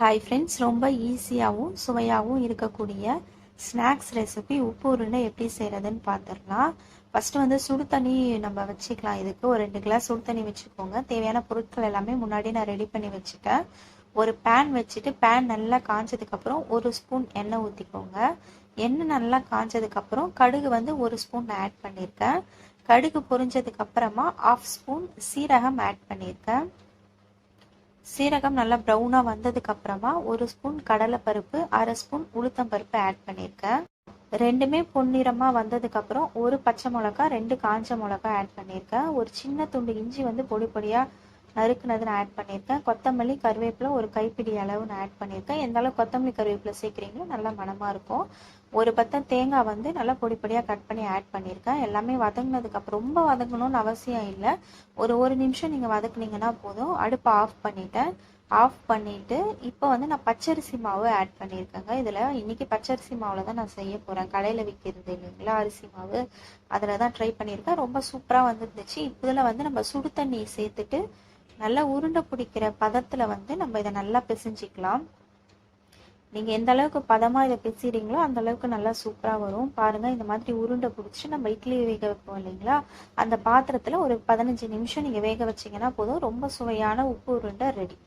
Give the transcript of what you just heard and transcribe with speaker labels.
Speaker 1: Hi friends ரொம்ப ஈஸியாகவும் சுவையாகவும் இருக்கக்கூடிய ஸ்நாக்ஸ் ரெசிபி உப்பு உருண்டை எப்படி செய்கிறதுன்னு பார்த்துடலாம் ஃபஸ்ட்டு வந்து சுடு தண்ணி நம்ம வச்சுக்கலாம். இதுக்கு ஒரு ரெண்டு கிளாஸ் சுடு தண்ணி வச்சுக்கோங்க. தேவையான பொருட்கள் எல்லாமே முன்னாடி நான் ரெடி பண்ணி வச்சுட்டேன். ஒரு பேன் வச்சுட்டு பேன் நல்லா காஞ்சதுக்கப்புறம் ஒரு ஸ்பூன் எண்ணெய் ஊற்றிக்கோங்க எண்ணெய் நல்லா காஞ்சதுக்கப்புறம் கடுகு வந்து ஒரு ஸ்பூன் ஆட் பண்ணியிருக்கேன் கடுகு பொரிஞ்சதுக்கப்புறமா ஆஃப் ஸ்பூன் சீரகம் ஆட் பண்ணியிருக்கேன் சீரகம் நல்லா ப்ரௌனாக வந்ததுக்கு அப்புறமா ஒரு ஸ்பூன் கடலைப்பருப்பு அரை ஸ்பூன் உளுத்தம் பருப்பு ஆட் பண்ணியிருக்கேன். ரெண்டுமே பொன்னிறமாக வந்ததுக்கப்புறம் ஒரு பச்சை மிளகா ரெண்டு காஞ்ச மிளகா ஆட் பண்ணியிருக்கேன். ஒரு சின்ன துண்டு இஞ்சி வந்து பொடி பொடியாக நறுக்குனது நான் ஆட் பண்ணியிருக்கேன். கொத்தமல்லி கருவேப்பிலை ஒரு கைப்பிடி அளவு நான் ஆட் பண்ணியிருக்கேன். எந்த அளவு கொத்தமல்லி கருவேப்பிலை சேர்க்குறீங்களோ நல்லா மனமாக இருக்கும். ஒரு பத்தம் தேங்காய் வந்து நல்லா பொடி பொடியாக கட் பண்ணி ஆட் பண்ணியிருக்கேன். எல்லாமே வதங்கினதுக்கப்புறம் ரொம்ப வதங்கணும்னு அவசியம் இல்லை. ஒரு ஒரு நிமிஷம் நீங்கள் வதக்குனீங்கன்னா போதும். அடுப்பை ஆஃப் பண்ணிட்டேன். ஆஃப் பண்ணிவிட்டு இப்போ வந்து நான் பச்சரிசி மாவு ஆட் பண்ணியிருக்கேங்க. இதில் இன்றைக்கி பச்சரிசி மாவில் தான் நான் செய்ய போகிறேன் கடையில் விற்கிறது இல்லைங்களா? அரிசி மாவு. அதில் தான் ட்ரை பண்ணியிருக்கேன். ரொம்ப சூப்பராக வந்துருந்துச்சு. இப்போ இதில் வந்து நம்ம சுடு தண்ணி சேர்த்துட்டு நல்லா உருண்டை பிடிக்கிற பதத்தில் வந்து நம்ம இதை நல்லா பிசைஞ்சிக்கலாம். நீங்கள் எந்த அளவுக்கு பதமாக இதை பிசிறீங்களோ அந்த அளவுக்கு நல்லா சூப்பராக வரும். பாருங்கள் இந்த மாதிரி உருண்டை பிடிச்சி நம்ம இட்லி வேக வைப்போம் இல்லைங்களா? அந்த பாத்திரத்தில் ஒரு பதினஞ்சு நிமிஷம் நீங்கள் வேக வச்சிங்கன்னா போதும். ரொம்ப சுவையான உப்பு உருண்டை ரெடி